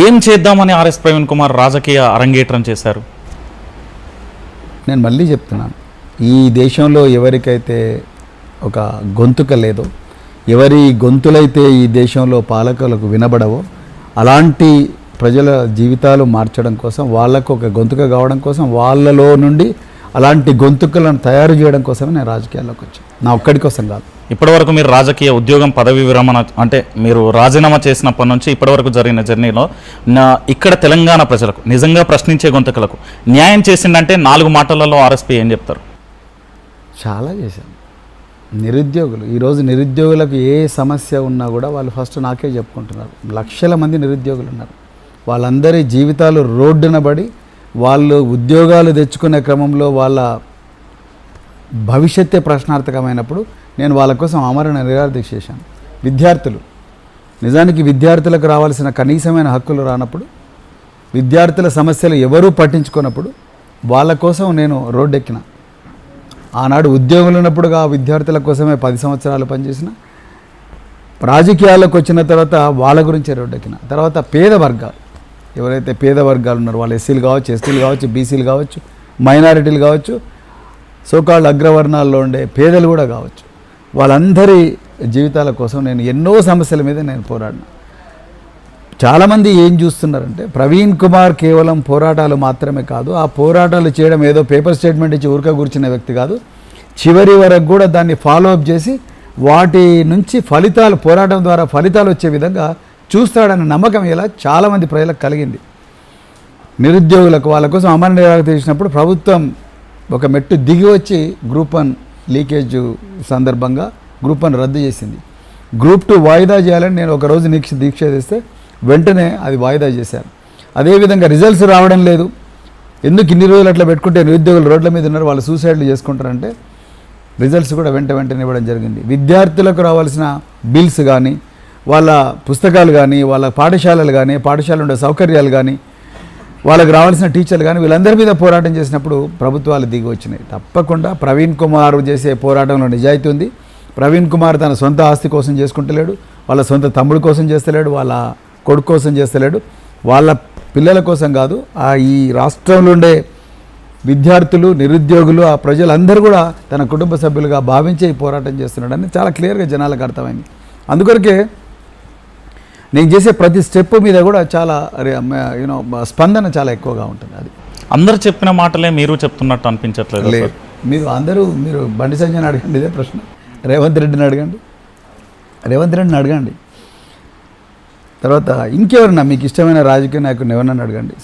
ఏం చేద్దామని ఆర్ఎస్ ప్రవీణ్ కుమార్ రాజకీయ అరంగేట్రం చేశారు? నేను మళ్ళీ చెప్తున్నాను. ఈ దేశంలో ఎవరికైతే ఒక గొంతుక లేదో ఎవరి గొంతులైతే ఈ దేశంలో పాలకులకు వినబడవో అలాంటి ప్రజల జీవితాలు మార్చడం కోసం వాళ్ళకు ఒక గొంతుక కావడం కోసం వాళ్ళలో నుండి అలాంటి గొంతుకలను తయారు చేయడం కోసమే నేను రాజకీయాల్లోకి వచ్చాను. నా ఒక్కడి కోసం కాదు. ఇప్పటివరకు మీరు రాజకీయ ఉద్యోగం పదవి విరమణ అంటే మీరు రాజీనామా చేసినప్పటి నుంచి ఇప్పటివరకు జరిగిన జర్నీలో నా ఇక్కడ తెలంగాణ ప్రజలకు నిజంగా ప్రశ్నించే గొంతుకలకు న్యాయం చేసిందంటే నాలుగు మాటలలో ఆర్ఎస్పీ ఏం చెప్తారు? చాలా చేశాను నిరుద్యోగులు ఈరోజు నిరుద్యోగులకు ఏ సమస్య ఉన్నా కూడా వాళ్ళు ఫస్ట్ నాకే చెప్పుకుంటున్నారు. లక్షల మంది నిరుద్యోగులు ఉన్నారు. వాళ్ళందరి జీవితాలు రోడ్డున పడి వాళ్ళు ఉద్యోగాలు తెచ్చుకునే క్రమంలో వాళ్ళ భవిష్యత్తే ప్రశ్నార్థకమైనప్పుడు నేను వాళ్ళ కోసం ఆమరణ నిరాదీక్ష చేశాను. విద్యార్థులు నిజానికి విద్యార్థులకు రావాల్సిన కనీసమైన హక్కులు రానప్పుడు విద్యార్థుల సమస్యలు ఎవరూ పట్టించుకున్నప్పుడు వాళ్ళ కోసం నేను రోడ్డెక్కిన. ఆనాడు ఉద్యోగులు ఉన్నప్పుడుగా ఆ విద్యార్థుల కోసమే పది సంవత్సరాలు పనిచేసిన. రాజకీయాల్లోకి వచ్చిన తర్వాత వాళ్ళ గురించే రోడ్డెక్కిన. తర్వాత పేద వర్గాలు ఎవరైతే పేద వర్గాలు ఉన్నారో వాళ్ళు ఎస్సీలు కావచ్చు ఎస్టీలు కావచ్చు బీసీలు కావచ్చు మైనారిటీలు కావచ్చు సోకాళ్ళు అగ్రవర్ణాల్లో ఉండే పేదలు కూడా కావచ్చు. వాళ్ళందరి జీవితాల కోసం నేను ఎన్నో సమస్యల మీద నేను పోరాడినా. చాలామంది ఏం చూస్తున్నారంటే ప్రవీణ్ కుమార్ కేవలం పోరాటాలు మాత్రమే కాదు ఆ పోరాటాలు చేయడం ఏదో పేపర్ స్టేట్మెంట్ ఇచ్చి ఊరిక కూర్చున్న వ్యక్తి కాదు. చివరి వరకు కూడా దాన్ని ఫాలో అప్ చేసి వాటి నుంచి ఫలితాలు పోరాటం ద్వారా ఫలితాలు వచ్చే విధంగా చూస్తాడన్న నమ్మకం ఇలా చాలామంది ప్రజలకు కలిగింది. నిరుద్యోగులకు వాళ్ళ కోసం అమర నిరాకరణ చేసినప్పుడు ప్రభుత్వం ఒక మెట్టు దిగి వచ్చి గ్రూప్ వన్ లీకేజ్ సందర్భంగా గ్రూప్ వన్ రద్దు చేసింది. గ్రూప్ టూ వాయిదా చేయాలని నేను ఒక రోజు దీక్ష దీక్ష చేస్తే వెంటనే అది వాయిదా చేశారు. అదేవిధంగా రిజల్ట్స్ రావడం లేదు. ఎందుకు ఇన్ని రోజులు అట్లా పెట్టుకుంటే నిరుద్యోగులు రోడ్ల మీద ఉన్నారు వాళ్ళు సూసైడ్లు చేసుకుంటారంటే రిజల్ట్స్ కూడా వెంట వెంటనే ఇవ్వడం జరిగింది. విద్యార్థులకు రావాల్సిన బిల్స్ కానీ వాళ్ళ పుస్తకాలు కానీ వాళ్ళ పాఠశాలలు కానీ పాఠశాల ఉండే సౌకర్యాలు కానీ వాళ్ళకి రావాల్సిన టీచర్లు కానీ వీళ్ళందరి మీద పోరాటం చేసినప్పుడు ప్రభుత్వాలు దిగి వచ్చినాయి. తప్పకుండా ప్రవీణ్ కుమార్ చేసే పోరాటంలో నిజాయితీ ఉంది. ప్రవీణ్ కుమార్ తన సొంత ఆస్తి కోసం చేసుకుంటలేడు. వాళ్ళ సొంత తమ్ముడు కోసం చేస్తలేడు. వాళ్ళ కొడుకు కోసం చేస్తలేడు. వాళ్ళ పిల్లల కోసం కాదు ఆ ఈ రాష్ట్రంలో ఉండే విద్యార్థులు నిరుద్యోగులు ఆ ప్రజలందరూ కూడా తన కుటుంబ సభ్యులుగా భావించే ఈ పోరాటం చేస్తున్నాడని చాలా క్లియర్గా జనాలకు అర్థమైంది. అందుకొరకే నేను చేసే ప్రతి స్టెప్ మీద కూడా చాలా యూనో స్పందన చాలా ఎక్కువగా ఉంటుంది అది. అందరు చెప్పిన మాటలే మీరు చెప్తున్నట్టు అనిపించట్లేదు లేదు మీరు అందరూ మీరు బండి సంజయ్ని అడగండి ఇదే ప్రశ్న. రేవంత్ రెడ్డిని అడగండి. రేవంత్ రెడ్డిని అడగండి. తర్వాత ఇంకెవరన్నా మీకు ఇష్టమైన రాజకీయ నాయకుడిని ఎవరన్నా అడగండి.